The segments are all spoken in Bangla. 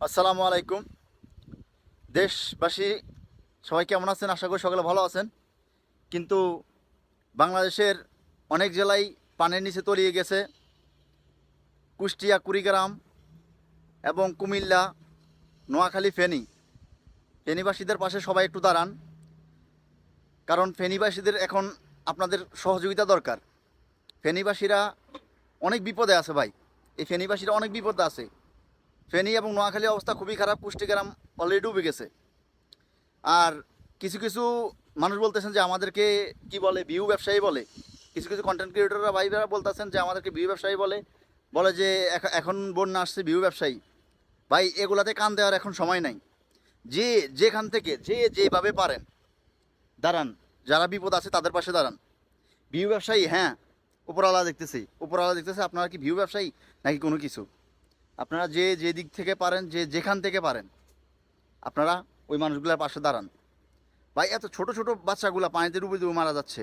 আসসালামু আলাইকুম। দেশবাসী, সবাই কেমন আছেন? আশা করি সকলে ভালো আছেন। কিন্তু বাংলাদেশের অনেক জেলায় পানের নিচে তলিয়ে গেছে। কুষ্টিয়া, কুড়িগ্রাম এবং কুমিল্লা, নোয়াখালী, ফেনী। ফেনীবাসীদের পাশে সবাই একটু দাঁড়ান। কারণ ফেনীবাসীদের এখন আপনাদের সহযোগিতা দরকার। ফেনীবাসীরা অনেক বিপদে আছে ভাই। এই ফেনীবাসীরা অনেক বিপদে আছে। ফেনী এবং নোয়াখালীর অবস্থা খুবই খারাপ, কুষ্টিগ্রাম অলরেডি ডুবে গেছে। আর কিছু কিছু মানুষ বলতেছেন যে আমাদেরকে কি বলে বিউ ব্যবসায়ী বলে। কিছু কিছু কন্টেন্ট ক্রিয়েটররা ভাইরা বলতেছেন যে আমাদেরকে বিউ ব্যবসায়ী বলে। বলে যে এখ- এখন বন্যা আসছে বিউ ব্যবসায়ী। ভাই, এগুলাতে কান দেওয়ার এখন সময় নাই। যে যেখান থেকে, যে যেভাবে পারেন, দাঁড়ান, যারা বিপদ আছে তাদের পাশে দাঁড়ান। ভিউ ব্যবসায়ী হ্যাঁ উপরওয়ালা দেখতেছি। উপরওয়ালা দেখতেছে, আপনারা কি ভিউ ব্যবসায়ী নাকি কোনো কিছু? আপনারা যে যে দিক থেকে পারেন, যে, যেখান থেকে পারেন, আপনারা ওই মানুষগুলোর পাশে দাঁড়ান। ভাই, এত ছোট ছোট বাচ্চাগুলা পানিতে ডুবে ডুবে মারা যাচ্ছে।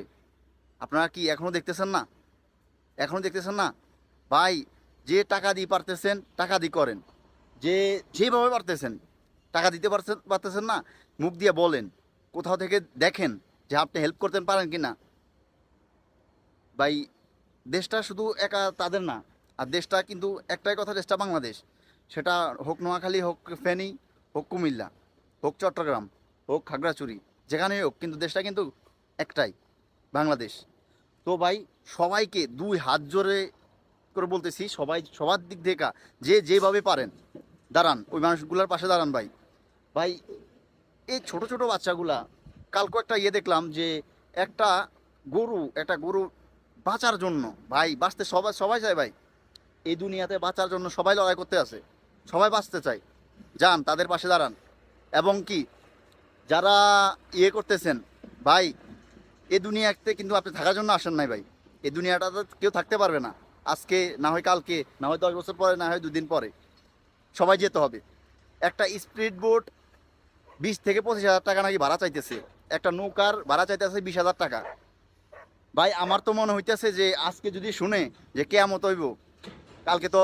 আপনারা কি এখনও দেখতেছেন না? এখনও দেখতেছেন না? ভাই, যে টাকা দিয়ে পারতেছেন, টাকা দিয়ে করেন। যে, যেভাবে পারতেছেন, টাকা দিতে পারছেন পারতেছেন না, মুখ দিয়ে বলেন। কোথাও থেকে দেখেন যে আপনি হেল্প করতে পারেন কি না ভাই, দেশটা শুধু একা তাদের না আর দেশটা কিন্তু একটাই কথা, দেশটা বাংলাদেশ। সেটা হোক নোয়াখালী, হোক ফেনী, হোক কুমিল্লা, হোক চট্টগ্রাম, হোক খাগড়াছড়ি, যেখানেই হোক, কিন্তু দেশটা কিন্তু একটাই, বাংলাদেশ। তো ভাই, সবাইকে দুই হাত জোরে করে বলতেছি, সবাই, সবার দিক থেকে যে যেভাবে পারেন, দাঁড়ান, ওই মানুষগুলোর পাশে দাঁড়ান ভাই। ভাই, এই ছোট ছোট বাচ্চাগুলা কালকে একটা ইয়ে দেখলাম যে একটা গরু একটা গরু বাঁচার জন্য, ভাই, বাঁচতে সবাই সবাই চায় ভাই। এই দুনিয়াতে বাঁচার জন্য সবাই লড়াই করতে আছে। সবাই বাঁচতে চায় যান, তাদের পাশে দাঁড়ান। এবং কি, যারা ইয়ে করতেছেন, ভাই, এ দুনিয়াতে কিন্তু আপনি থাকার জন্য আসেন নাই ভাই। এই দুনিয়াটাতে কেউ থাকতে পারবে না। আজকে, না হয় কালকে, না হয় দশ বছর পরে, না হয় দুদিন পরে। সবাই যেতে হবে। একটা স্পিড বোট বিশ থেকে পঁচিশ হাজার টাকা নাকি ভাড়া চাইতেছে। একটা নৌকার ভাড়া চাইতেছে বিশ হাজার টাকা। ভাই, আমার তো মনে হইতেছে যে, আজকে যদি শুনে যে কেয়ামত হইব কালকে তো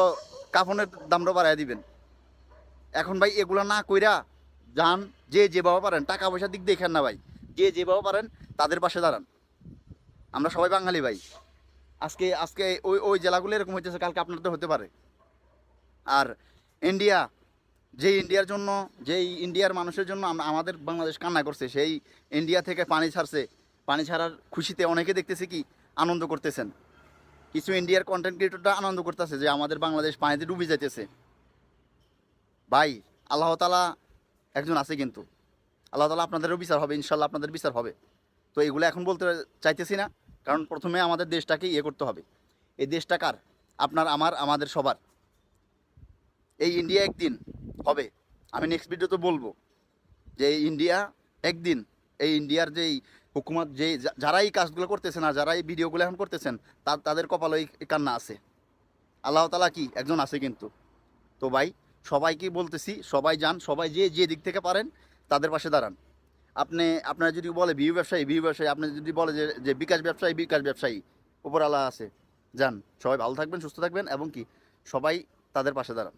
কাফনের দামটা বাড়াই দিবেন। এখন ভাই এগুলো না কইরা যান, যে যেভাবে পারেন, টাকা পয়সার দিক দেখেন না ভাই। যে যেভাবে পারেন, তাদের পাশে দাঁড়ান। আমরা সবাই বাঙালি ভাই। আজকে আজকে ওই ওই জেলাগুলো এরকম হইতেছে, কালকে আপনাদের হতে পারে। আর ইন্ডিয়া যে ইন্ডিয়ার জন্য, যেই ইন্ডিয়ার মানুষের জন্য আমাদের বাংলাদেশ কান্না করছে, সেই ইন্ডিয়া থেকে পানি ছাড়ছে। পানি ছাড়ার খুশিতে অনেকে দেখতেছে কি, আনন্দ করতেছেন। কিছু ইন্ডিয়ার কন্টেন্ট ক্রিয়েটররা আনন্দ করতেছে যে আমাদের বাংলাদেশ পানিতে ডুবে যাইতেছে। ভাই, আল্লাহ তালা একজন আছে কিন্তু। আল্লাহ তালা আপনাদেরও বিচার হবে ইনশাল্লাহ আপনাদের বিচার হবে। তো এগুলো এখন বলতে চাইতেছি না, কারণ প্রথমে আমাদের দেশটাকে ইয়ে করতে হবে। এই দেশটা কার? আপনার, আমার, আমাদের সবার। এই ইন্ডিয়া একদিন হবে। আমি নেক্সট ভিডিওতে বলব যে এই ইন্ডিয়া একদিন, এই ইন্ডিয়ার যেই হুকুমত যে যারা এই কাজগুলো করতেছেন আর যারা এই ভিডিওগুলো এখন করতেছেন তা তাদের কপালে এই কান্না আছে। আল্লাহ তালা কি? একজন আছে কিন্তু। তো ভাই, সবাইকে বলতেছি, সবাই যান, সবাই যে যে দিক থেকে পারেন, তাদের পাশে দাঁড়ান। আপনি আপনারা যদি বলে বিহু ব্যবসায়ী বিহু ব্যবসায়ী, আপনি যদি বলে যে যে বিকাশ ব্যবসায়ী বিকাশ ব্যবসায়ী, উপর আল্লাহ আছে, যান। সবাই ভালো থাকবেন, সুস্থ থাকবেন, এবং কি? সবাই তাদের পাশে দাঁড়ান।